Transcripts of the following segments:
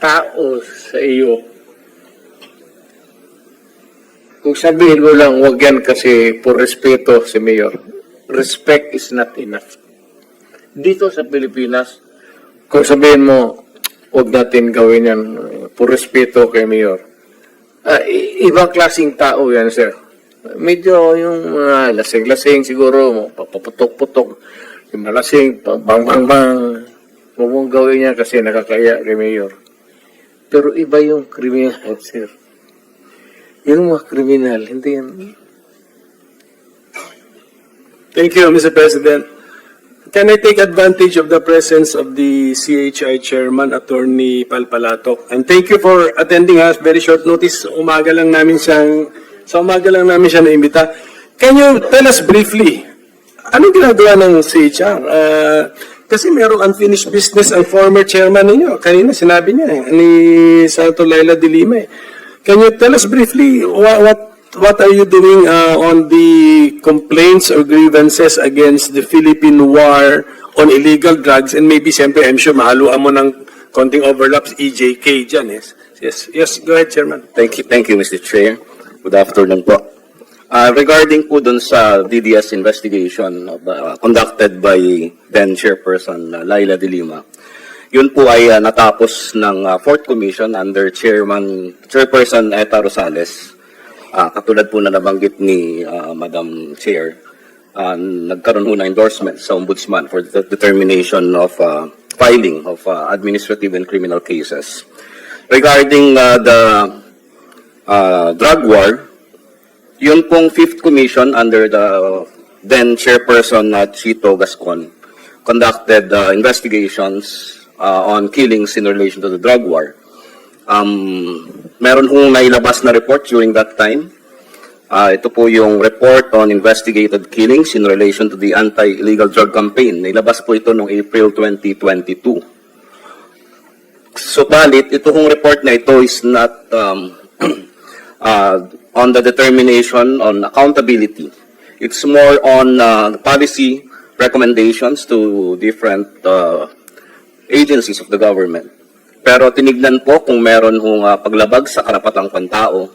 tao sa iyo, kung sabihin mo lang, wag yan kasi por respeto si Mayor, respect is not enough. Dito sa Pilipinas, kung sabihin mo, wag natin gawin yan uh, por respeto kay Mayor, i- ibang klaseng tao yan, sir. Medyo yung mga lasing-lasing siguro, papaputok-putok, yung malasing, bang bang bang bang, huwag mong gawin yan kasi nakakaya kay Mayor. Pero iba yung kriminal, sir. Yung mga kriminal, hindi yan. Thank you, Mr. President. Can I take advantage of the presence of the CHI Chairman, Attorney Palpalatok? And thank you for attending us. Very short notice. Umaga lang namin siyang, sa umaga lang namin siya naimbita. Can you tell us briefly, anong ginagawa ng CHR? Uh, kasi merong unfinished business ang former chairman ninyo. Kanina sinabi niya eh, ni Senator Laila de Lima eh. Can you tell us briefly what, what what are you doing uh, on the complaints or grievances against the Philippine war on illegal drugs? And maybe, siyempre, I'm sure mahaluan mo ng konting overlaps EJK dyan. Yes, yes, yes go ahead, Chairman. Thank you, thank you, Mr. Chair. Good afternoon po. Uh, regarding po dun sa DDS investigation uh, conducted by then Chairperson uh, Laila de Lima, yun po ay uh, natapos ng uh, Fourth Commission under Chairman Chairperson Eta Rosales. Uh, katulad po na nabanggit ni uh, Madam Chair, uh, nagkaroon ho ng endorsement sa Ombudsman for the determination of uh, filing of uh, administrative and criminal cases. Regarding uh, the uh, drug war, yun pong Fifth Commission under the then Chairperson uh, Chito Gascon conducted uh, investigations uh, on killings in relation to the drug war. Um, meron hong nailabas na report during that time. Uh, ito po yung report on investigated killings in relation to the anti-illegal drug campaign. Nailabas po ito noong April 2022. Subalit, ito kong report na ito is not um, uh, on the determination on accountability. It's more on uh, policy recommendations to different uh, agencies of the government. Pero tinignan po kung meron hong uh, paglabag sa karapatang pantao.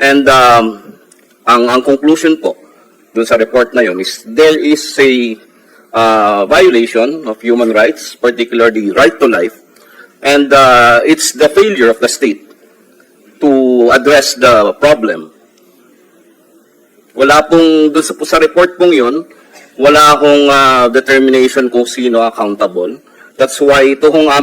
And um, ang, ang conclusion po dun sa report na yun is there is a uh, violation of human rights, particularly right to life, and uh, it's the failure of the state to address the problem. Wala pong, dun sa, sa report pong yun, wala akong uh, determination kung sino accountable. That's why ito kong